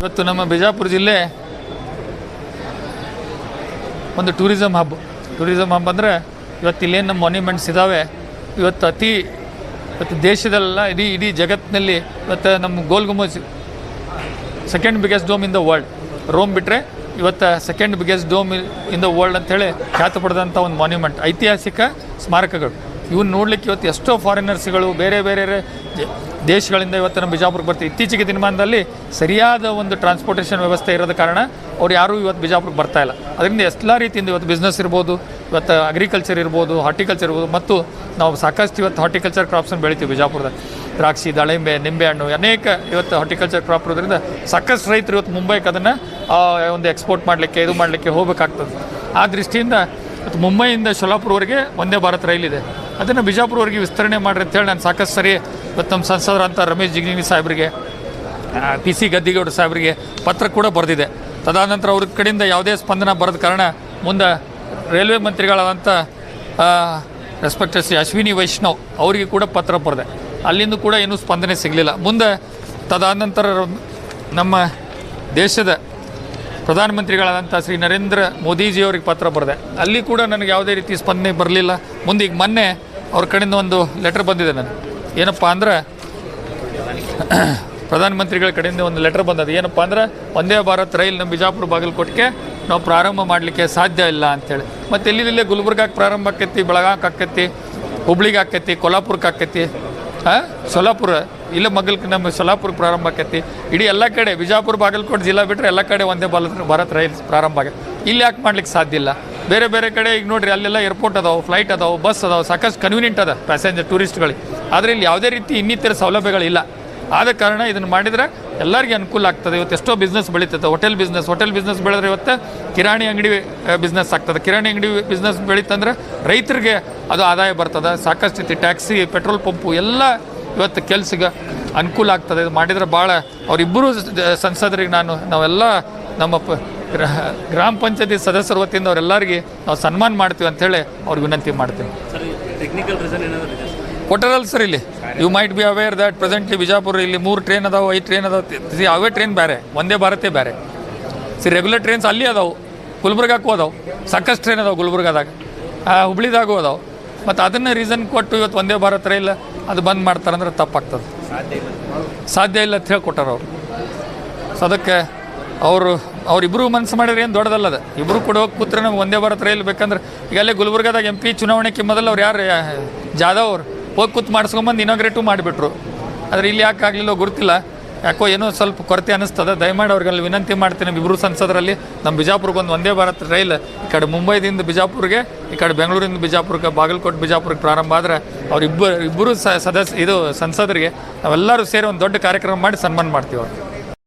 ಇವತ್ತು ನಮ್ಮ ಬಿಜಾಪುರ ಜಿಲ್ಲೆ ಒಂದು ಟೂರಿಸಮ್ ಹಬ್. ಟೂರಿಸಮ್ ಹಬ್ ಅಂದರೆ ಇವತ್ತು ಇಲ್ಲೇನು ನಮ್ಮ ಮಾನ್ಯುಮೆಂಟ್ಸ್ ಇದ್ದಾವೆ ಇವತ್ತು ಅತಿ, ಇವತ್ತು ದೇಶದಲ್ಲ ಇಡೀ ಇಡೀ ಜಗತ್ತಿನಲ್ಲಿ ಇವತ್ತು ನಮ್ಮ Gol Gumbaz second biggest dome in the world Rome ಬಿಟ್ಟರೆ ಇವತ್ತು second biggest dome in the world ಅಂತೇಳಿ ಖ್ಯಾತ ಪಡೆದಂಥ ಒಂದು ಮಾನ್ಯುಮೆಂಟ್ ಐತಿಹಾಸಿಕ ಸ್ಮಾರಕಗಳು. ಇವನ್ನ ನೋಡ್ಲಿಕ್ಕೆ ಇವತ್ತು ಎಷ್ಟೋ ಫಾರಿನರ್ಸ್ಗಳು ಬೇರೆ ಬೇರೆ ದೇಶಗಳಿಂದ ಇವತ್ತು ನಮ್ಮ ಬಿಜಾಪುರಕ್ಕೆ ಬರ್ತೀವಿ ಇತ್ತೀಚೆಗೆ ದಿನಮಾನದಲ್ಲಿ ಸರಿಯಾದ ಒಂದು ಟ್ರಾನ್ಸ್ಪೋರ್ಟೇಷನ್ ವ್ಯವಸ್ಥೆ ಇರೋದ ಕಾರಣ ಅವ್ರು ಯಾರೂ ಇವತ್ತು ಬಿಜಾಪುರಕ್ಕೆ ಬರ್ತಾ ಇಲ್ಲ. ಅದರಿಂದ ಎಲ್ಲ ರೀತಿಯಿಂದ ಇವತ್ತು ಬಿಸ್ನೆಸ್ ಇರ್ಬೋದು, ಇವತ್ತು ಅಗ್ರಿಕಲ್ಚರ್ ಇರ್ಬೋದು ಹಾರ್ಟಿಕಲ್ಚರ್ ಇರ್ಬೋದು, ಮತ್ತು ನಾವು ಸಾಕಷ್ಟು ಇವತ್ತು ಹಾರ್ಟಿಕಲ್ಚರ್ ಕ್ರಾಪ್ಸನ್ನು ಬೆಳಿತೀವಿ ಬಿಜಾಪುರದ. ದ್ರಾಕ್ಷಿ, ದಾಳಿಂಬೆ ನಿಂಬೆಹಣ್ಣು ಅನೇಕ ಇವತ್ತು ಹಾರ್ಟಿಕಲ್ಚರ್ ಕ್ರಾಪ್ ಇರೋದ್ರಿಂದ ಸಾಕಷ್ಟು ರೈತರು ಇವತ್ತು ಮುಂಬೈಗೆ ಅದನ್ನು ಒಂದು ಎಕ್ಸ್ಪೋರ್ಟ್ ಮಾಡಲಿಕ್ಕೆ, ಇದು ಮಾಡಲಿಕ್ಕೆ ಹೋಗಬೇಕಾಗ್ತದೆ. ಆ ದೃಷ್ಟಿಯಿಂದ ಇವತ್ತು ಮುಂಬೈಯಿಂದ ಶೋಲಾಪುರವರೆಗೆ ಒಂದೇ ಭಾರತ್ ರೈಲಿದೆ ಅದನ್ನು ಬಿಜಾಪುರವರೆಗೆ ವಿಸ್ತರಣೆ ಮಾಡ್ರಿ ಅಂತೇಳಿ ನಾನು ಸಾಕಷ್ಟು ಸರಿ ಇವತ್ತು ನಮ್ಮ ಸಂಸದರಂಥ ರಮೇಶ್ ಜಿಗ್ನಿನಿ ಸಾಹೇಬರಿಗೆ ಪಿ ಸಿ ಗದ್ದಿಗೌಡ ಸಾಹೇಬರಿಗೆ ಪತ್ರ ಕೂಡ ಬರೆದಿದೆ. ತದನಂತರ ಅವ್ರ ಕಡೆಯಿಂದ ಯಾವುದೇ ಸ್ಪಂದನ ಬರದ ಕಾರಣ ಮುಂದೆ ರೈಲ್ವೆ ಮಂತ್ರಿಗಳಾದಂಥ ರೆಸ್ಪೆಕ್ಟೆಡ್ ಶ್ರೀ ಅಶ್ವಿನಿ ವೈಷ್ಣವ್ ಅವರಿಗೆ ಕೂಡ ಪತ್ರ ಬರೆದೆ. ಅಲ್ಲಿಂದ ಕೂಡ ಏನೂ ಸ್ಪಂದನೆ ಸಿಗಲಿಲ್ಲ. ಮುಂದೆ ತದನಂತರ ನಮ್ಮ ದೇಶದ ಪ್ರಧಾನಮಂತ್ರಿಗಳಾದಂಥ ಶ್ರೀ ನರೇಂದ್ರ ಮೋದಿಜಿಯವರಿಗೆ ಪತ್ರ ಬರೆದೆ. ಅಲ್ಲಿ ಕೂಡ ನನಗೆ ಯಾವುದೇ ರೀತಿ ಸ್ಪಂದನೆ ಬರಲಿಲ್ಲ. ಮುಂದೆ ಈಗ ಮೊನ್ನೆ ಅವ್ರ ಕಡೆಯಿಂದ ಒಂದು ಲೆಟರ್ ಬಂದಿದೆ ನನಗೆ. ಏನಪ್ಪ ಅಂದ್ರೆ, ಪ್ರಧಾನಮಂತ್ರಿಗಳ ಕಡೆಯಿಂದ ಒಂದು ಲೆಟರ್ ಬಂದದ್ದು. ಏನಪ್ಪ ಅಂದ್ರೆ ಒಂದೇ ಭಾರತ್ ರೈಲ್ ನಮ್ಮ ಬಿಜಾಪುರ ಬಾಗಲಕೋಟೆಗೆ ನಾವು ಪ್ರಾರಂಭ ಮಾಡಲಿಕ್ಕೆ ಸಾಧ್ಯ ಇಲ್ಲ ಅಂಥೇಳಿ ಮತ್ತು ಎಲ್ಲಿದಲ್ಲೇ ಗುಲ್ಬರ್ಗಾಕ್ಕೆ ಪ್ರಾರಂಭ ಆಕೈತಿ ಬೆಳಗಾಕ್ಕೆ ಆಕೈತಿ ಹುಬ್ಳಿಗೆ ಆಕೈತಿ ಕೊಲ್ಹಾಪುರಕ್ಕೆ ಆಕೈತಿ ಹಾಂ? ಸೊಲ್ಲಾಪುರ. ಇಲ್ಲ ಮಗಲ್ಗೆ ನಮ್ಮ ಸೊಲ್ಲಾಪುರಕ್ಕೆ ಪ್ರಾರಂಭ ಆಕೈತಿ. ಇಡೀ ಎಲ್ಲ ಕಡೆ ಬಿಜಾಪುರ, ಬಾಗಲಕೋಟೆ ಜಿಲ್ಲಾ ಬಿಟ್ಟರೆ ಎಲ್ಲ ಕಡೆ ಒಂದೇ ಬಾಲ ಭಾರತ್ ರೈಲ್ ಪ್ರಾರಂಭ ಆಗೈತೆ ಇಲ್ಲಿ ಯಾಕೆ ಮಾಡ್ಲಿಕ್ಕೆ ಸಾಧ್ಯ ಇಲ್ಲ? ಬೇರೆ ಬೇರೆ ಕಡೆ ಈಗ ನೋಡ್ರಿ ಅಲ್ಲೆಲ್ಲ ಏರ್ಪೋರ್ಟ್ ಅದಾವೆ ಫ್ಲೈಟ್ ಅದಾವೆ ಬಸ್ ಅದಾವೆ, ಸಾಕಷ್ಟು ಕನ್ವೀನಿಯಂಟ್ ಅದ ಪ್ಯಾಸೆಂಜರ್ ಟೂರಿಸ್ಟ್ಗಳಿಗೆ ಆದರೆ ಇಲ್ಲಿ ಯಾವುದೇ ರೀತಿ ಇನ್ನಿತರ ಸೌಲಭ್ಯಗಳಿಲ್ಲ. ಆದ ಕಾರಣ ಇದನ್ನು ಮಾಡಿದರೆ ಎಲ್ಲರಿಗೂ ಅನುಕೂಲ ಆಗ್ತದೆ. ಇವತ್ತು ಎಷ್ಟೋ ಬಿಸ್ನೆಸ್ ಬೆಳೀತದೆ ಹೋಟೆಲ್ ಬಿಸ್ನೆಸ್ ಹೋಟೆಲ್ ಬಿಸ್ನೆಸ್ ಬೆಳೆದ್ರೆ ಇವತ್ತು ಕಿರಾಣಿ ಅಂಗಡಿ ಬಿಸ್ನೆಸ್ ಆಗ್ತದೆ. ಕಿರಾಣಿ ಅಂಗಡಿ ಬಿಸ್ನೆಸ್ ಬೆಳೀತಂದ್ರೆ ರೈತರಿಗೆ ಅದು ಆದಾಯ ಬರ್ತದೆ. ಸಾಕಷ್ಟು ಟ್ಯಾಕ್ಸಿ ಪೆಟ್ರೋಲ್ ಪಂಪು ಎಲ್ಲ ಇವತ್ತು ಕೆಲಸಕ್ಕೆ ಅನುಕೂಲ ಆಗ್ತದೆ. ಇದು ಮಾಡಿದರೆ ಭಾಳ ಅವರಿಬ್ಬರು ಸಂಸದರಿಗೆ ನಾನು ನಾವೆಲ್ಲ ನಮ್ಮ ಪ ಗ್ರ- ಗ್ರಾಮ ಪಂಚಾಯತಿ ಸದಸ್ಯರ ವತಿಯಿಂದ ಅವರೆಲ್ಲರಿಗೆ ನಾವು ಸನ್ಮಾನ ಮಾಡ್ತೀವಿ ಅಂಥೇಳಿ ಅವ್ರಿಗೆ ವಿನಂತಿ ಇದೆ ಕೊಟ್ಟರಲ್ಲ ಸರ್ ಇಲ್ಲಿ. You might be aware that presently Bijapur ಇಲ್ಲಿ ಮೂರು ಟ್ರೈನ್ ಅದಾವೆ ಐದು ಟ್ರೈನ್ ಅದಾವೆ. ಅವೇ ಟ್ರೈನ್ ಬೇರೆ ಒಂದೇ ಭಾರತೇ ಬೇರೆ ಸಿ ರೆಗ್ಯುಲರ್ ಟ್ರೈನ್ಸ್ ಅಲ್ಲಿ ಅದಾವೆ ಗುಲ್ಬರ್ಗಕ್ಕೂ ಅದಾವೆ. ಸಾಕಷ್ಟು ಟ್ರೈನ್ ಅದಾವೆ ಗುಲ್ಬರ್ಗದಾಗ. ಹುಬ್ಳಿದಾಗೂ ಅದಾವೆ. ಮತ್ತು ಅದನ್ನು ರೀಸನ್ ಕೊಟ್ಟು ಇವತ್ತು ಒಂದೇ ಭಾರತ ರೈಲ್ ಅದು ಬಂದ್ ಮಾಡ್ತಾರಂದ್ರೆ ತಪ್ಪಾಗ್ತದೆ. ಸಾಧ್ಯ ಇಲ್ಲ. ಅಂತ ಹೇಳ್ಕೊಟ್ಟಾರ ಅವರು. ಸೊ ಅದಕ್ಕೆ ಅವರು ಅವರಿಬ್ಬರು ಮನಸ್ಸು ಮಾಡಿದ್ರೆ ಏನು ದೊಡ್ಡದಲ್ಲದ. ಇಬ್ಬರು ಕೂಡ ಹೋಗಿ ಕೂತ್ರೆ ನಮ್ಗೆ ಒಂದೇ ಭಾರತ್ ರೈಲ್ ಬೇಕಂದ್ರೆ ಈಗ ಅಲ್ಲೇ ಗುಲ್ಬರ್ಗಾದಾಗ ಎಂ ಪಿ ಚುನಾವಣೆಗೆ ಮೊದಲು ಅವ್ರು ಯಾರು ಜಾಧವ್ ಅವ್ರು ಹೋಗಿ ಕೂತ್ ಮಾಡಿಸ್ಕೊಂಬಂದು ಇನಾಗ್ರೇಟು ಮಾಡಿಬಿಟ್ರು. ಆದರೆ ಇಲ್ಲಿ ಯಾಕೆ ಆಗಲಿಲ್ಲ ಗುರುತಿಲ್ಲ ಯಾಕೋ ಏನೋ ಸ್ವಲ್ಪ ಕೊರತೆ ಅನ್ನಿಸ್ತದೆ. ದಯಮಾಡಿ ಅವ್ರಿಗೆಲ್ಲ ವಿನಂತಿ ಮಾಡ್ತೀನಿ. ಇಬ್ಬರು ಸಂಸದರಲ್ಲಿ ನಮ್ಮ ಬಿಜಾಪುರಕ್ಕೆ ಒಂದು ಒಂದೇ ಭಾರತ್ ರೈಲ್, ಈ ಕಡೆ ಮುಂಬೈದಿಂದ ಬಿಜಾಪುರ್ಗೆ, ಈ ಕಡೆ ಬೆಂಗಳೂರಿಂದ ಬಿಜಾಪುರಕ್ಕೆ, ಬಾಗಲಕೋಟೆ ಬಿಜಾಪುರಕ್ಕೆ ಪ್ರಾರಂಭ ಆದರೆ ಅವ್ರಿಬ್ಬರು, ಇಬ್ಬರು ಸದಸ್ಯ, ಇದು ಸಂಸದರಿಗೆ ನಾವೆಲ್ಲರೂ ಸೇರಿ ಒಂದು ದೊಡ್ಡ ಕಾರ್ಯಕ್ರಮ ಮಾಡಿ ಸನ್ಮಾನ ಮಾಡ್ತೀವಿ ಅವ್ರು